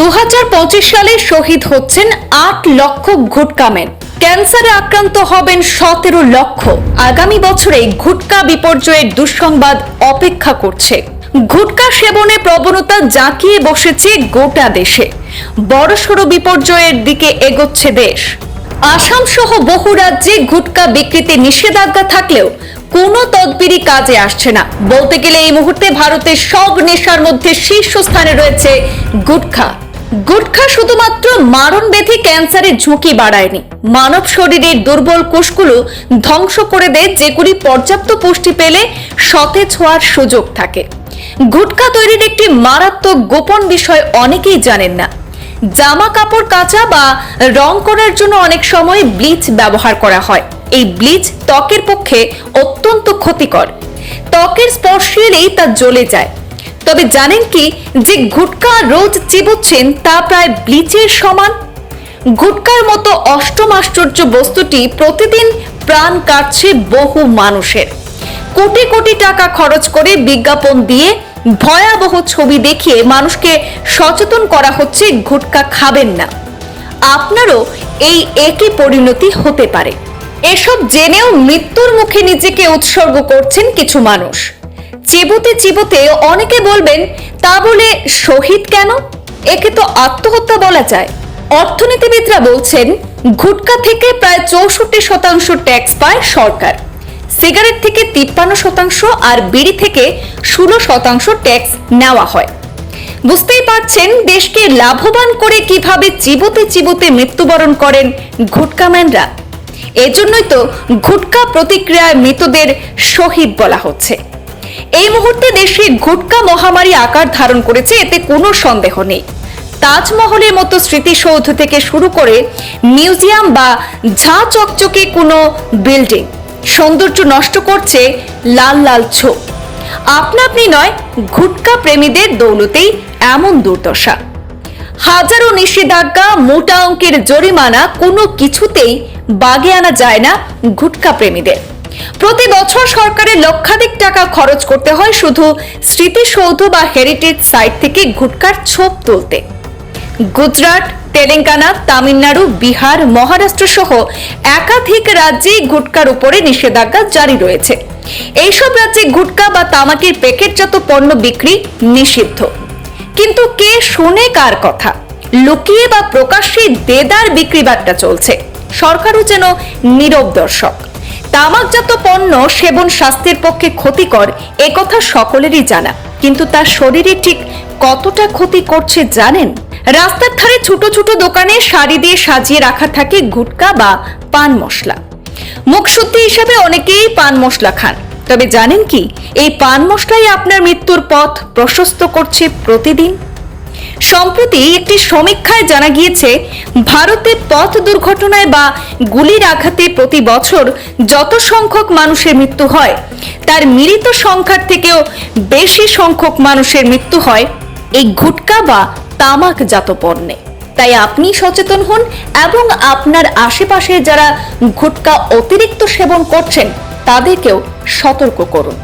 দু হাজার পঁচিশ সালে শহীদ হচ্ছেন আট লক্ষ ঘুটকামেন ক্যান্সারে আক্রান্ত হবেন সতেরো লক্ষ। আগামী বছরে ঘুটকা বিপর্যয়ের দুঃসংবাদ অপেক্ষা করছে। ঘুটকা সেবনে প্রবণতা জাঁকিয়ে বসেছে গোটা দেশে। বড়সড় বিপর্যয়ের দিকে এগোচ্ছে দেশ। আসাম সহ বহু রাজ্যে গুটকা বিক্রিতে নিষেধাজ্ঞা থাকলেও কোনো তদবিরই কাজে আসছে না। বলতে গেলে এই মুহূর্তে ভারতের সব নেশার মধ্যে শীর্ষস্থানে রয়েছে গুটখা। গুটখা শুধুমাত্র মারণ ব্যাধি ক্যান্সারের ঝুঁকি বাড়ায়নি। মানব শরীরের দুর্বল কোষগুলো ধ্বংস করে দেয় যেগুলি পর্যাপ্ত পুষ্টি পেলে সতেজ হওয়ার সুযোগ থাকে। গুটখা তৈরির একটি মারাত্মক গোপন বিষয় অনেকেই জানেন না। জামা কাপড় কাচা বা রং করার জন্য অনেক সময় ব্লিচ ব্যবহার করা হয়। এই ব্লিচ ত্বকের পক্ষে অত্যন্ত ক্ষতিকর। ত্বকের স্পর্শ এলেই তা জ্বলে যায়। তবে জানেন কি যে গুটকা রোজ চিবুচ্ছেন তা প্রায় ব্লিচের সমান? গুটকার মতো অষ্টম আশ্চর্য বস্তুটি প্রতিদিন প্রাণ কাটছে বহু মানুষের। কোটি কোটি টাকা খরচ করে বিজ্ঞাপন দিয়ে ভয়াবহ ছবি দেখিয়ে মানুষকে সচেতন করা হচ্ছে গুটকা খাবেন না। আপনারও এই একই পরিণতি হতে পারে। এসব জেনেও মৃত্যুর মুখে নিজেকে উৎসর্গ করছেন কিছু মানুষ। চিবুতে চিবুতে অনেকে বলবেন, তা বলে শহীদ কেন? একে তো আত্মহত্যা বলা যায়। অর্থনীতিবিদরা বলছেন, গুটকা থেকে প্রায় চৌষট্টি শতাংশ ট্যাক্স পায় সরকার। সিগারেট থেকে তিপ্পান্ন শতাংশ আর বিড়ি থেকে ষোলো শতাংশ ট্যাক্স নেওয়া হয়। বুঝতেই পারছেন, দেশকে লাভবান করে কীভাবে চিবুতে চিবুতে মৃত্যুবরণ করেন ঘুটকাম্যানরা এজন্যই তো ঘুটকা প্রতিক্রিয়ায় মৃতদের শহীদ বলা হচ্ছে। এই মুহূর্তে দেশে ঘুটকা মহামারী আকার ধারণ করেছে, এতে কোনো সন্দেহ নেই। তাজমহলের মতো স্মৃতিসৌধ থেকে শুরু করে মিউজিয়াম বা ঝা চকচকে কোনো বিল্ডিং সৌন্দর্য নষ্ট করছে লাল লাল ছোপ। আপনা আপনি নয় ঘুটকা প্রেমীদের দৌলতেই এমন দুর্দশা। হাজারো নিষেধাজ্ঞা, মোটা অঙ্কের জরিমানা কোনো কিছুতেই বাগে আনা যায় না গুটকা প্রেমীদের। প্রতি বছর সরকারের লক্ষাধিক টাকা খরচ করতে হয় শুধু স্মৃতিসৌধ বা হেরিটেজ সাইট থেকে গুটকার ছোপ তুলতে। গুজরাট, তেলেঙ্গানা, তামিলনাড়ু, বিহার, মহারাষ্ট্র সহ একাধিক রাজ্যে গুটকার উপরে নিষেধাজ্ঞা জারি রয়েছে। এইসব রাজ্যে গুটকা বা তামাকের প্যাকেটজাত পণ্য বিক্রি নিষিদ্ধ। কিন্তু কে শুনে কার কথা? লুকিয়ে বা প্রকাশ্যে দেদার বিক্রি বাট্টা চলছে। সরকারও যেন নীরব দর্শক। তামাকজাত পণ্য সেবন স্বাস্থ্যের পক্ষে ক্ষতিকর, এ কথা সকলেরই জানা। কিন্তু তার শরীরে ঠিক কতটা ক্ষতি করছে জানেন? রাস্তার ধারে ছোট ছোট দোকানে শাড়ি দিয়ে সাজিয়ে রাখা থাকে গুটকা বা পান মশলা। মুখশুদ্ধি হিসাবে অনেকেই পান মশলা খান। তবে জানেন কি, এই পান মশলাই আপনার মৃত্যুর পথ প্রশস্ত করছে প্রতিদিন। সম্প্রতি একটি সমীক্ষায় জানা গিয়েছে, ভারতে পথ দুর্ঘটনায় বা গুলির আঘাতে প্রতি বছর যত সংখ্যক মানুষের মৃত্যু হয়, তার মিলিত সংখ্যার থেকেও বেশি সংখ্যক মানুষের মৃত্যু হয় এই গুটকা বা তামাকজাত পণ্যে। তাই আপনি সচেতন হন এবং আপনার আশেপাশে যারা গুটকা অতিরিক্ত সেবন করছেন, তাদেরকেও সতর্ক করুন।